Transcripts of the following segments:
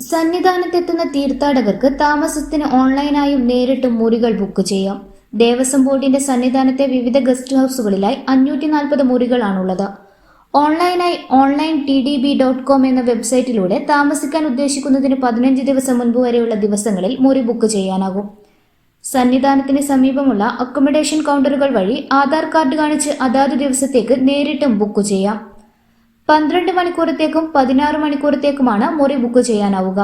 സന്നിധാനത്തെത്തുന്ന തീർത്ഥാടകർക്ക് താമസത്തിന് ഓൺലൈനായും നേരിട്ടും മുറികൾ ബുക്ക് ചെയ്യാം. ദേവസ്വം ബോർഡിന്റെ സന്നിധാനത്തെ വിവിധ ഗസ്റ്റ് ഹൗസുകളിലായി അഞ്ഞൂറ്റി നാൽപ്പത് മുറികളാണുള്ളത്. ഓൺലൈനായി online T D B dot com എന്ന വെബ്സൈറ്റിലൂടെ താമസിക്കാൻ ഉദ്ദേശിക്കുന്നതിന് പതിനഞ്ച് ദിവസം മുൻപ് വരെയുള്ള ദിവസങ്ങളിൽ മുറി ബുക്ക് ചെയ്യാനാകും. സന്നിധാനത്തിന് സമീപമുള്ള അക്കോമഡേഷൻ കൗണ്ടറുകൾ വഴി ആധാർ കാർഡ് കാണിച്ച് അതാത് ദിവസത്തേക്ക് നേരിട്ടും ബുക്ക് ചെയ്യാം. പന്ത്രണ്ട് മണിക്കൂറത്തേക്കും പതിനാറ് മണിക്കൂറത്തേക്കുമാണ് മുറി ബുക്ക് ചെയ്യാനാവുക.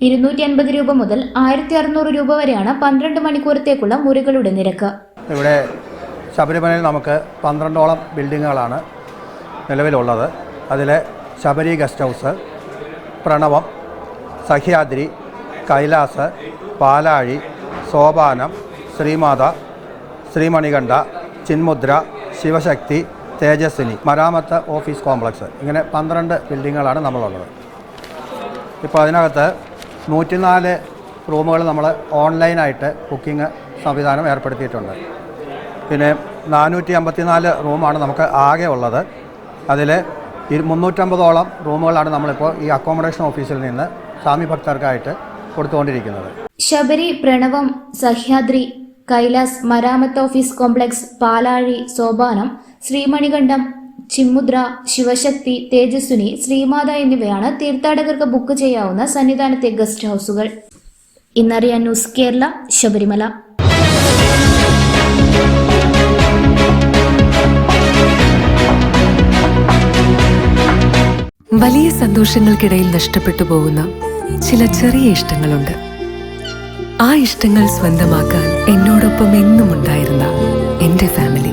ഇരുന്നൂറ്റി അൻപത് രൂപ മുതൽ ആയിരത്തി അറുന്നൂറ് രൂപ വരെയാണ് പന്ത്രണ്ട് മണിക്കൂറത്തേക്കുള്ള മുറികളുടെ നിരക്ക്. ഇവിടെ ശബരിമലയിൽ നമുക്ക് പന്ത്രണ്ടോളം ബിൽഡിങ്ങുകളാണ് നിലവിലുള്ളത്. അതിൽ Sabari guest house Pranavam Sahyadri Kailas Palazhi Sopanam Shrimata Sreemanikanta Chinmudra Sivasakthi Tejaswini മരാമത്ത് office complex. ഇങ്ങനെ പന്ത്രണ്ട് ബിൽഡിങ്ങുകളാണ് നമ്മളുള്ളത്. ഇപ്പോൾ അതിനകത്ത് നൂറ്റിനാല് റൂമുകൾ നമ്മൾ ഓൺലൈനായിട്ട് ബുക്കിംഗ് സംവിധാനം ഏർപ്പെടുത്തിയിട്ടുണ്ട്. പിന്നെ നാനൂറ്റി അമ്പത്തിനാല് റൂമാണ് നമുക്ക് ആകെ ഉള്ളത്. അതിൽ മുന്നൂറ്റമ്പതോളം റൂമുകളാണ് നമ്മളിപ്പോൾ ഈ അക്കോമഡേഷൻ ഓഫീസിൽ നിന്ന് സ്വാമി ഭക്തർക്കായിട്ട് കൊടുത്തുകൊണ്ടിരിക്കുന്നത്. ശബരി പ്രണവം സഹ്യാദ്രി കൈലാസ് മരാമത്ത് ഓഫീസ് കോംപ്ലക്സ് പാലാഴി സോപാനം ശ്രീമണികണ്ഠം ചിമ്മുദ്ര ശിവശക്തി തേജസ്വിനി ശ്രീമാത എന്നിവയാണ് തീർത്ഥാടകർക്ക് ബുക്ക് ചെയ്യാവുന്ന സന്നിധാനത്തെ ഗസ്റ്റ് ഹൗസുകൾ ഇന്നറിയാൻ ന്യൂസ് കേരള ശബരിമല. വലിയ സന്തോഷങ്ങൾക്കിടയിൽ നഷ്ടപ്പെട്ടു പോകുന്ന ചില ചെറിയ ഇഷ്ടങ്ങളുണ്ട്. ആ ഇഷ്ടങ്ങൾ സ്വന്തമാക്കാൻ എന്നോടൊപ്പം എന്നും ഉണ്ടായിരുന്ന എന്റെ ഫാമിലി